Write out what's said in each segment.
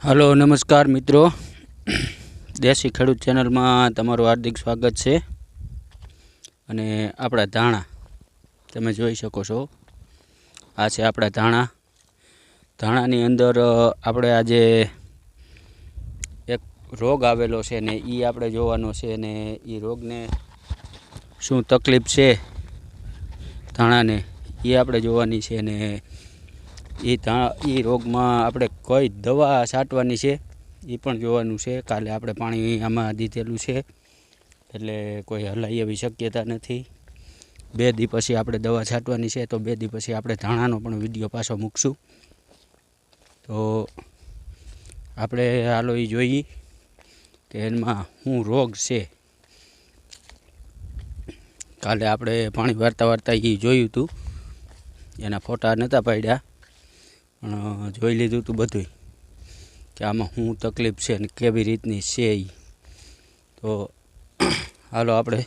Hello, નમસ્કાર મિત્રો. દેશી ખેડૂત ચેનલમાં તમારું હાર્દિક સ્વાગત છે. અને આપણા ધાણા, તમે જોઈ શકો છો. આ છે આપણા ધાણા. ધાણાની અંદર આપણે આજે એક રોગ આવેલો છે ને એ આપણે જોવાનો છે ને એ રોગને શું તકલીફ છે ધાણાને એ આપણે જોવાની છે ને એ એ રોગમાં આપણે કઈ દવા છાંટવાની છે એ પણ જોવાનું છે. કાલે આપણે પાણી આમાં દીધેલું છે, એટલે કોઈ હલાઈ એવી શક્યતા નથી. બે દી પછી આપણે દવા છાંટવાની છે, તો બે દી પછી આપણે ધાણાનો પણ વીડિયો પાછો મૂકશું. તો આપણે હાલો એ જોઈએ કે એમાં શું રોગ છે. કાલે આપણે પાણી વારતા વારતા એ જોયું હતું એના ફોટા નહોતા પાડ્યા. પણ જોઈ લીધું હતું બધું કે આમાં શું તકલીફ છે ને કેવી રીતની છે એ તો, હાલો આપણે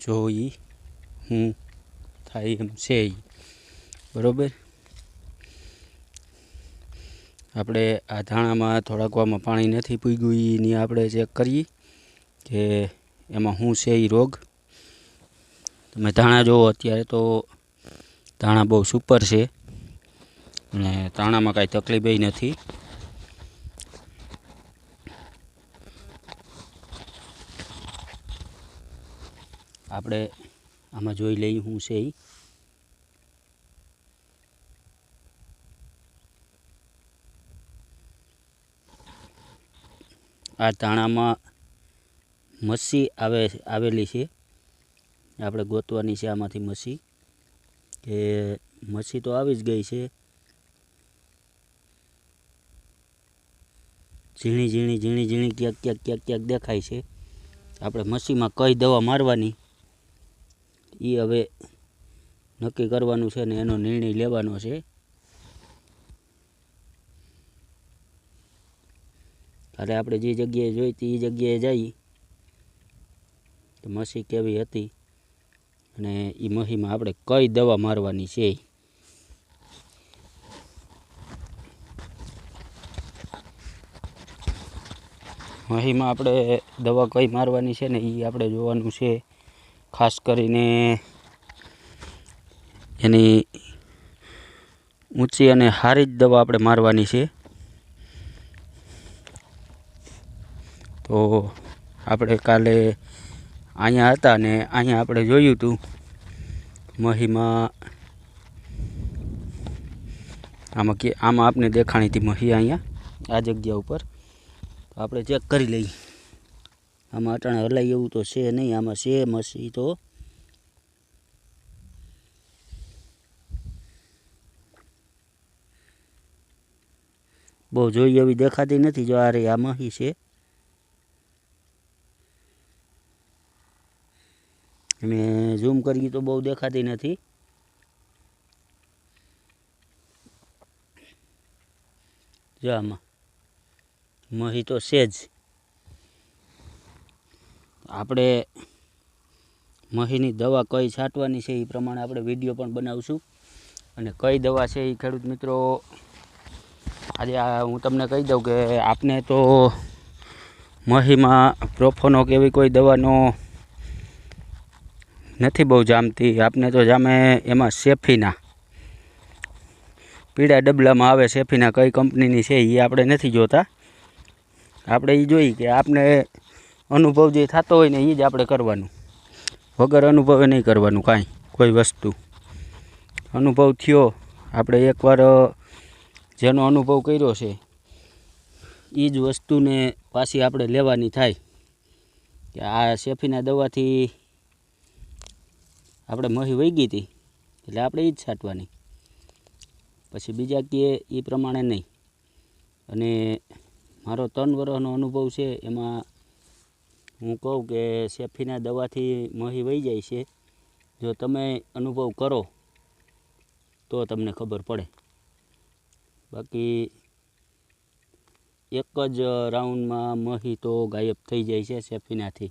જોઈ હું થાય એમ છે એ બરાબર? આપણે આ ધાણામાં થોડાક વામાં પાણી નથી પૂગ્યું એની આપણે ચેક કરીએ કે એમાં શું છે એ રોગ. તમે ધાણા જુઓ અત્યારે તો ધાણા બહુ સુપર છે. અને તાણામાં કાંઈ તકલીફ નથી. આપણે આમાં જોઈ લઈએ શું છે એ આ તાણામાં મસી આવે, આવેલી છે. આપણે ગોતવાની છે આમાંથી મસી. કે મસી તો આવી જ ગઈ છે. ઝીણી ઝીણી ઝીણી ઝીણી ક્યાંક ક્યાંક ક્યાંક ક્યાંક દેખાય છે. આપણે મસીમાં કઈ દવા મારવાની એ હવે નક્કી કરવાનું છે ને એનો નિર્ણય લેવાનો છે. અરે આપણે જે જગ્યાએ જોઈતી એ જગ્યાએ જઈ, તો મસી કેવી હતી? અને એ મહીમાં આપણે કઈ દવા મારવાની છે? ઈ. મહીમાં આપણે દવા કઈ મારવાની છે ને એ આપણે જોવાનું છે. ખાસ કરીને એની ઊંચી અને સારી જ દવા આપણે મારવાની છે. તો આપણે કાલે અહીંયા હતા ને અહીંયા આપણે જોયું હતું મહીમાં આમાં કે આમાં આપને દેખાણી હતી મહી અહીંયા, આ જગ્યા ઉપર. આપણે ચેક કરી લઈએ. આમાં અટાણે હલાય એવું તો છે નહીં, આમાં છે મસી તો. બહુ જોઈ એવી દેખાતી નથી, જો આ રહી આ મહી છે. અને ઝૂમ કરીએ તો બહુ દેખાતી નથી. જો આમાં. મહી તો છે જ. આપણે મહીની દવા કઈ છાંટવાની છે એ પ્રમાણે આપણે વીડિયો પણ બનાવશું. અને કઈ દવા છે એ ખેડૂત મિત્રો, આજે હું તમને કહી દઉં કે આપને તો મહીમાં પ્રોફોનો કે એવી કોઈ દવાનો નથી બહુ જામતી. આપને તો જામે એમાં સેફીના. પીળા ડબલામાં આવે સેફીના. કઈ કંપનીની છે એ આપણે નથી જોતા. આપણે એ જોઈ કે આપણે અનુભવ જે થતો હોય ને એ જ આપણે કરવાનું. વગર અનુભવે નહીં કરવાનું કાંઈ, કોઈ વસ્તુ. અનુભવ થયો, આપણે એકવાર જેનો અનુભવ કર્યો છે એ જ વસ્તુને પાછી આપણે લેવાની થાય. કે આ શેફીના દવાથી આપણે મહી વહી ગઈ હતી, એટલે આપણે એ જ છાંટવાની. પછી બીજા કહે એ પ્રમાણે નહીં. અને મારો ત્રણ વર્ષનો અનુભવ છે, એમાં હું કહું કે શેફીના દવાથી મહી વહી જાય છે. જો તમે અનુભવ કરો, તો તમને ખબર પડે. બાકી એક જ રાઉન્ડમાં મહી તો ગાયબ થઈ જાય છે શેફીનાથી.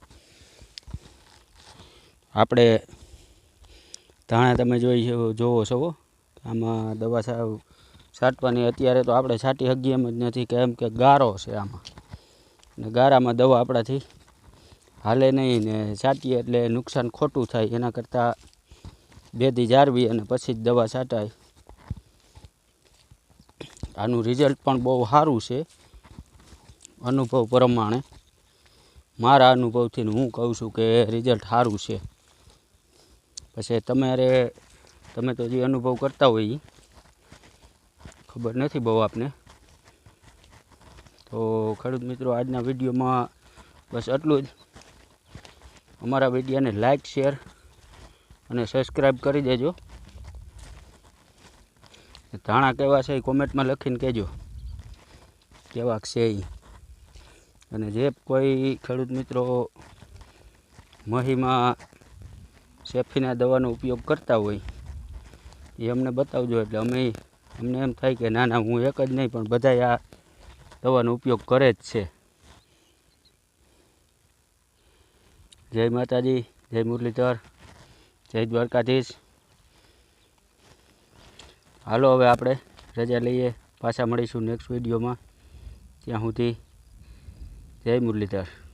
આપણે ધાણા તમે જોઈ જોવો છો. આમાં દવા સાવ છાંટવાની. અત્યારે તો આપણે છાંટી શકીએ એમ જ નથી કેમ કે ગારો છે આમાં. ને ગારામાં દવા આપણાથી હાલે નહીં ને છાંટીએ એટલે નુકસાન ખોટું થાય. એના કરતાં બેદી જાળવી અને પછી જ દવા છાંટાય. આનું રિઝલ્ટ પણ બહુ સારું છે. અનુભવ પ્રમાણે. મારા અનુભવથી હું કહું છું કે રિઝલ્ટ સારું છે. પછી તમારે, તમે તો જે અનુભવ કરતા હોય ખબર નથી બહુ આપને. તો ખેડૂત મિત્રો, આજના વિડીયોમાં બસ આટલું જ. અમારા વિડીયાને લાઈક શેર અને સબસ્ક્રાઈબ કરી દેજો. ધાણા કેવા છે એ કોમેન્ટમાં લખીને કહેજો. કેવાક છે એ અને જે કોઈ ખેડૂત મિત્રો મહીમાં સેફીના દવાનો ઉપયોગ કરતા હોય, એ અમને બતાવજો. એટલે અમે અમને એમ થાય કે ના ના, હું એક જ નહીં, પણ બધાય આ દવાનો ઉપયોગ કરે જ છે. જય માતાજી, જય મુરલીધર, જય દ્વારકાધીશ. હાલો, હવે આપણે રજા લઈએ, પાછા મળીશું નેક્સ્ટ વિડીયોમાં. ત્યાં સુધી જય મુરલીધર.